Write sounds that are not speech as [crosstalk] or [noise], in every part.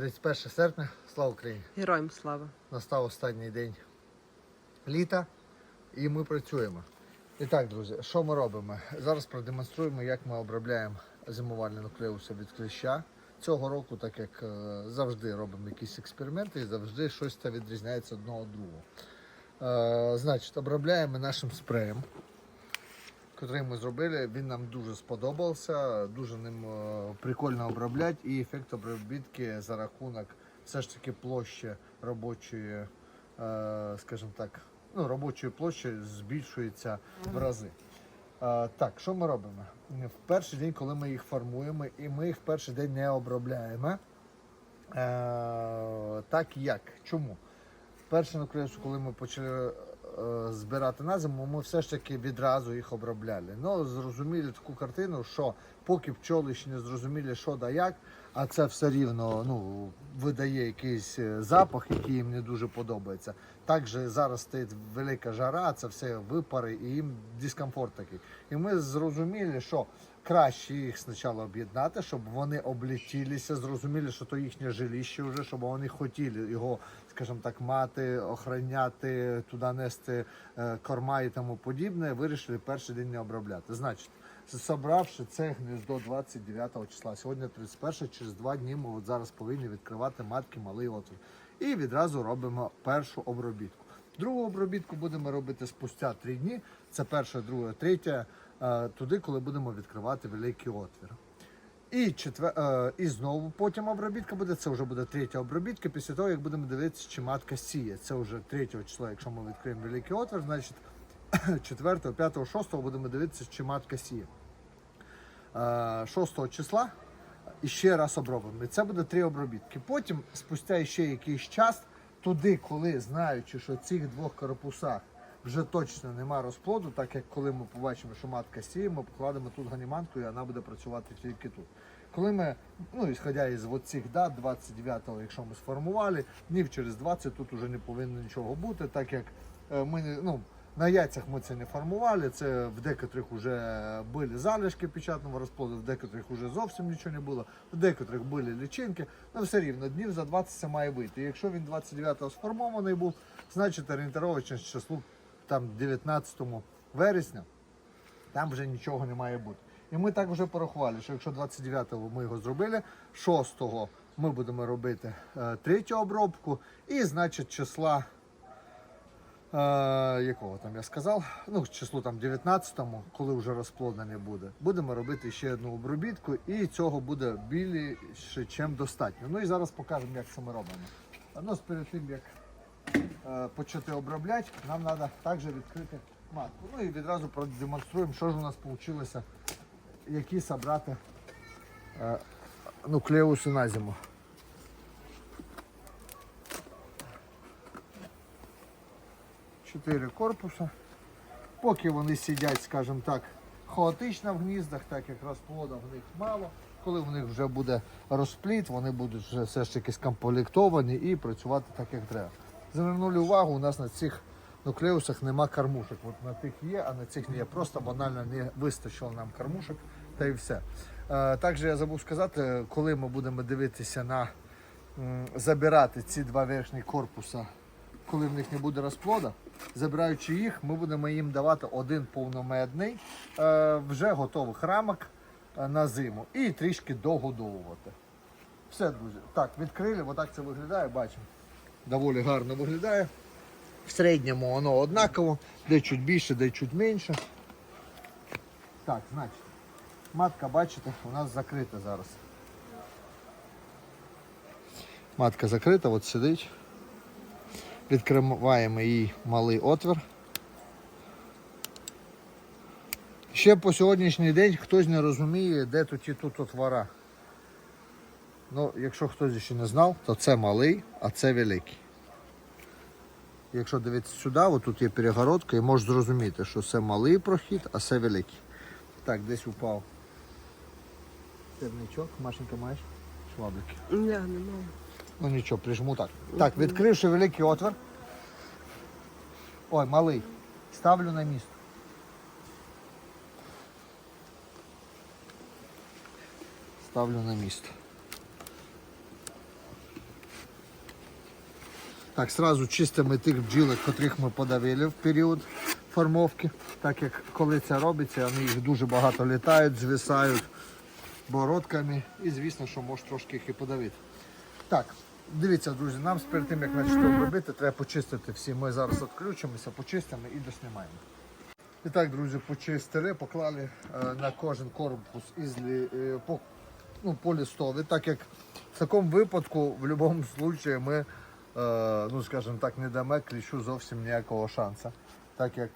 Друзі, вітаю! 31 серпня, слава Україні! Героям слава. Настав останній день літа і ми працюємо. І так, друзі, що ми робимо? Зараз продемонструємо, як ми обробляємо зимувальні нуклеуси від клеща. Цього року, так як е, завжди робимо якісь експерименти і завжди щось відрізняється одного від другого. Е, значить, обробляємо нашим спреєм, який ми зробили. Він нам дуже сподобався, дуже ним е, прикольно обробляти і ефект обробітки за рахунок все ж таки площі робочої, е, скажімо так, ну, робочої площі збільшується в рази. Е, Так, що ми робимо? В перший день, коли ми їх формуємо, і ми їх в перший день не обробляємо. Так як? Чому? Перше коли ми почали збирати на зиму, ми все ж таки відразу їх обробляли. Ну, зрозуміли таку картину, що поки пчоли ще не зрозуміли, що да як, а це все рівно ну, видає якийсь е, запах, який їм не дуже подобається. Також зараз стоїть велика жара, це все випари і їм дискомфорт такий. І ми зрозуміли, що краще їх спочатку об'єднати, щоб вони облетілися, зрозуміли, що то їхнє жилище вже, щоб вони хотіли його, скажімо так, мати, охороняти, туди нести е, корма і тому подібне. Вирішили перший день не обробляти. Значить, Собравши це гніздо 29 числа, сьогодні 31, через два дні ми от зараз повинні відкривати матки малий отвір. І відразу робимо першу обробітку. Другу обробітку будемо робити спустя три дні. Це перша, друга, третя, е, туди, коли будемо відкривати великий отвір. І четвер... е, і знову потім обробітка буде. Це вже буде третя обробітка. Після того, як будемо дивитися, чи матка сіє. Це вже 3 числа, якщо ми відкриємо великий отвір, значить 4, 5, 6 будемо дивитися, чи матка сіє. Е, 6 числа і ще раз обробимо. І це буде три обробітки. Потім, спустя ще якийсь час, туди, коли знаючи, що цих двох корпусах вже точно нема розплоду, так як коли ми побачимо, що матка сіє, ми покладемо тут ганіманку і вона буде працювати тільки тут. Коли ми, ну ісходя із цих дат, 29-го, якщо ми сформували, днів через 20 тут вже не повинно нічого бути, так як е, ми ну, на яйцях ми це не формували, це в декотрих вже були залишки печатного розплоду, в декотрих вже зовсім нічого не було, в декотрих були лічинки, ну все рівно днів за 20 це має вийти. Якщо він 29-го сформований був, значить орієнтировочне число там 19 вересня, там вже нічого не має бути. І ми так вже порахували, що якщо 29-го ми його зробили, 6-го ми будемо робити е, третю обробку, і значить числа якого там я сказав, ну число там 19-му, коли вже розплода не буде, будемо робити ще одну обробітку, і цього буде більше, чим достатньо. Ну і зараз покажемо, як це ми робимо. Ну, перед тим як е, почати обробляти, нам треба також відкрити матку. Ну і відразу продемонструємо, що ж у нас вийшло, які зібрати е, нуклеуси на зиму. Чотири корпуса. Поки вони сидять, скажімо так, хаотично в гніздах, так як розплода в них мало. Коли в них вже буде розпліт, вони будуть вже все ж таки скомплектовані і працювати так, як треба. Звернули увагу, у нас на цих нуклеусах нема кормушок. От на тих є, а на цих не є. Просто банально не вистачило нам кормушок та і все. Е, Також я забув сказати, коли ми будемо дивитися на забирати ці два верхні корпуса коли в них не буде розплода, забираючи їх, ми будемо їм давати один повномедний е, вже готових рамок е, на зиму і трішки догодовувати. Все, друзі. Так, відкрили, отак це виглядає, бачимо. Доволі гарно виглядає. В середньому воно однаково, де чуть більше, де чуть менше. Так, значить, матка, бачите, у нас закрита зараз. Матка закрита, от сидить. Відкриваємо її малий отвір. Ще по сьогоднішній день хтось не розуміє, де тут і тут отвора. Ну, якщо хтось ще не знав, то це малий, а це великий. Якщо дивитися сюди, отут є перегородка і можеш зрозуміти, що це малий прохід, а це великий. Так, десь упав. Терничок, Машенька маєш? Шваблики. Не маю. Ну нічого, прижму так. Так, відкривши великий отвір. Ой, малий. Ставлю на місто. Ставлю на місто. Так, сразу чистимо тих бджілок, котрих ми подавили в період формовки, так як коли це робиться, вони їх дуже багато літають, звисають бородками і звісно, що може трошки їх і подавити. Так, дивіться, друзі, нам перед тим як почнемо робити, треба почистити всі. Ми зараз відключимося, почистимо і доснімаємо. І так, друзі, почистили, поклали е, на кожен корпус із е, по, ну, по так як в такому випадку в будь-якому випадку ми, е, ну скажімо так, не дамо кліщу зовсім ніякого шансу. Так як,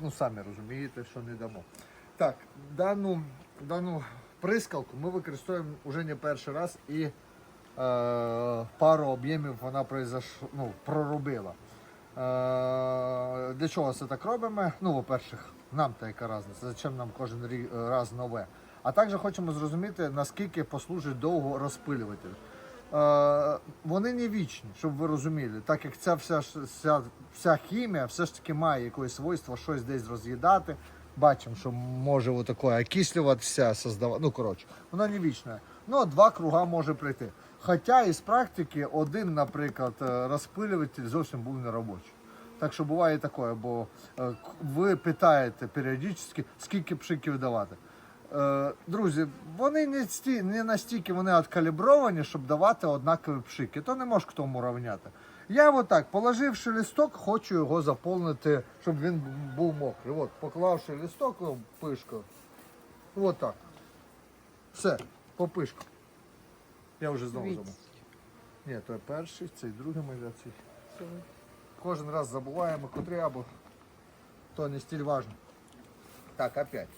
ну самі розумієте, що не дамо. Так, дану, дану прискалку ми використовуємо вже не перший раз і пару об'ємів вона произош... ну, проробила. Е, Для чого це так робимо? Ну, по-перше, нам та яка різниця, зачем нам кожен раз нове. А також хочемо зрозуміти, наскільки послужить довго розпилюватель. Е, Вони не вічні, щоб ви розуміли, так як ця вся, вся, вся хімія все ж таки має якесь свойство щось десь роз'їдати. Бачимо, що може отаке окислюватися, создавати. Ну, коротше, вона не вічна. Ну, два круга може прийти. Хоча із практики один, наприклад, е, розпилюватель зовсім був не робочий. Так що буває таке, бо е, ви питаєте періодично, скільки пшиків давати. Е, Друзі, вони не, сті, не настільки вони откалібровані, щоб давати однакові пшики. То не може к тому. Я отак, положивши листок, хочу його заповнити, щоб він був мокрий. От, поклавши листок, пишку. От так. Все, по пишку. Я вже знову забув. Ні, то перший, цей другий мовляцій. Кожен раз забуваємо, котрий або то не стиль важно. Так, опять.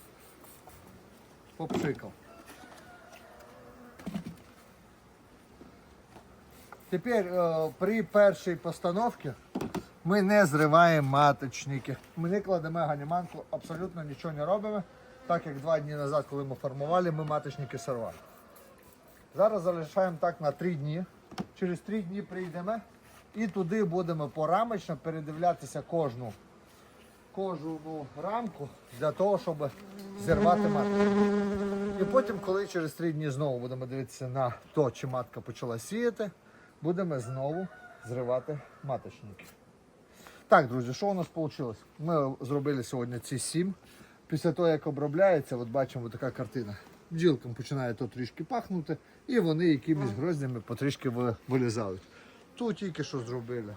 Попшикав. Тепер е, при першій постановці ми не зриваємо маточники. Ми не кладемо ганіманку, абсолютно нічого не робимо, так як два дні назад, коли ми формували, ми маточники сорвали. Зараз залишаємо так на 3 дні. Через 3 дні прийдемо і туди будемо порамочно передивлятися кожну, кожну рамку для того, щоб зірвати матку. І потім, коли через 3 дні знову будемо дивитися на то, чи матка почала сіяти, будемо знову зривати маточники. Так, друзі, що у нас вийшло? Ми зробили сьогодні ці сім. Після того, як обробляється, от бачимо така картина. Бджілкам починає то трішки пахнути, і вони якимись гроздями потрішки ви- вилізають. Тут тільки що зробили.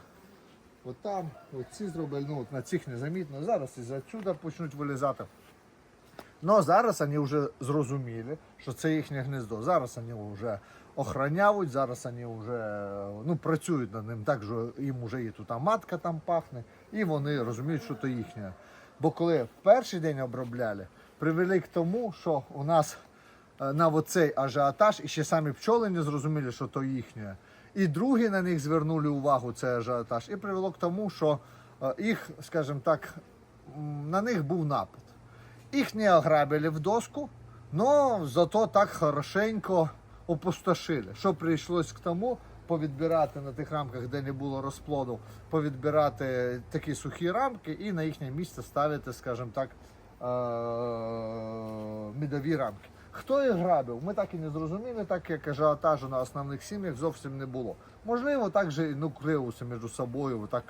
От там, от ці зробили, ну от на цих незамітно. Зараз із отсюда почнуть вилізати. Ну зараз вони вже зрозуміли, що це їхнє гнездо. Зараз вони вже охороняють, зараз вони вже ну, працюють над ним, так що їм вже і тут матка там пахне, і вони розуміють, що то їхнє. Бо коли перший день обробляли, привели к тому, що у нас на оцей ажіотаж і ще самі пчоли не зрозуміли, що то їхнє. І другі на них звернули увагу цей ажіотаж, і привело к тому, що е, їх, скажімо так, на них був напад. Їх не ограбили в доску, но зато так хорошенько опустошили. Що прийшлось к тому, повідбирати на тих рамках, де не було розплоду, повідбирати такі сухі рамки і на їхнє місце ставити, скажімо так, е- медові рамки. Хто їх грабив, ми так і не зрозуміли, так як ажіотажу на основних сім'ях зовсім не було. Можливо, також і нуклеуси між собою, так,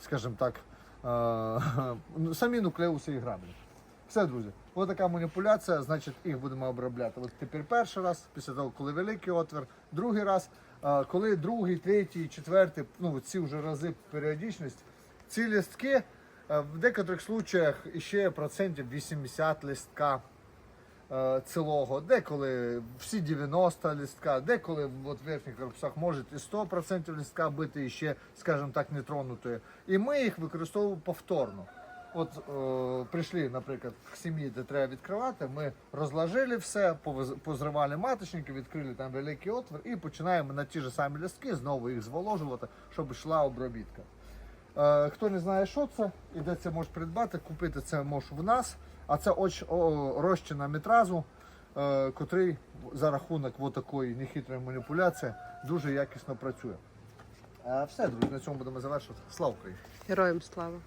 скажімо так, е- [laughs] самі нуклеуси і граблять. Все, друзі, ось така маніпуляція, значить, їх будемо обробляти. От тепер перший раз, після того, коли великий отвір, другий раз, а, коли другий, третій, четвертий, ну ці вже рази періодичність, ці листки е, в деяких случаях ще процентів 80 листка е, цілого, деколи всі 90 листка, деколи в верхніх корпусах може і 100% листка бити, і ще, скажімо так, нетронутої. І ми їх використовуємо повторно. От е, прийшли, наприклад, к сім'ї, де треба відкривати, ми розложили все, позривали маточники, відкрили там великий отвір і починаємо на ті ж самі листки знову їх зволожувати, щоб йшла обробітка. Е, хто не знає, що це і де це можеш придбати, купити це можеш в нас. А це оч, розчина метразу, е, котрий за рахунок такої нехитрої маніпуляції дуже якісно працює. Е, все, друзі, на цьому будемо завершувати. Слава Україні! Героям слава.